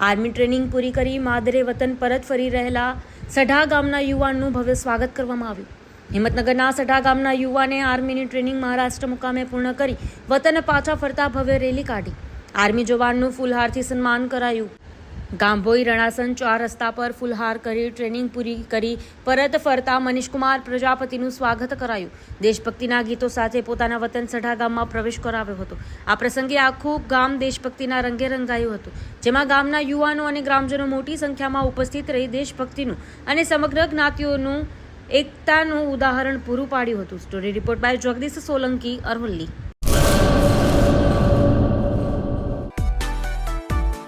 Army training પૂરી કરી, માદરે વતન પરત ફરી રહેલા સઢા ગામના યુવાનનું ભવ્ય સ્વાગત કરવામાં આવ્યું. હિંમતનગરના સઢા ગામના યુવાને આર્મીની ટ્રેનિંગ મહારાષ્ટ્ર મુકામે પૂર્ણ કરી, વતન પાછા ફરતા ભવ્ય રેલી કાઢી. આર્મી જવાનનું ફૂલહારથી સન્માન કરાયું. ગાંભોઈ રણાસન ચાર રસ્તા પર ફૂલહાર કરી ટ્રેનિંગ પૂરી કરી. પરત ફરતા મનીષકુમાર પ્રજાપતિનું સ્વાગત કરાયું. દેશભક્તિના ગીતો સાથે પોતાના વતન સઢા ગામમાં પ્રવેશ કરાવ્યો હતો. આ પ્રસંગે આખું ગામ દેશભક્તિના રંગે રંગાયું હતું. જેમાં ગામના યુવાનો અને ગ્રામજનો મોટી સંખ્યામાં ઉપસ્થિત રહી દેશભક્તિનું અને સમગ્ર જ્ઞાતિઓનું એકતાનું ઉદાહરણ પૂરું પાડ્યું હતું. Story report by Jagdish Solanki, Aravalli.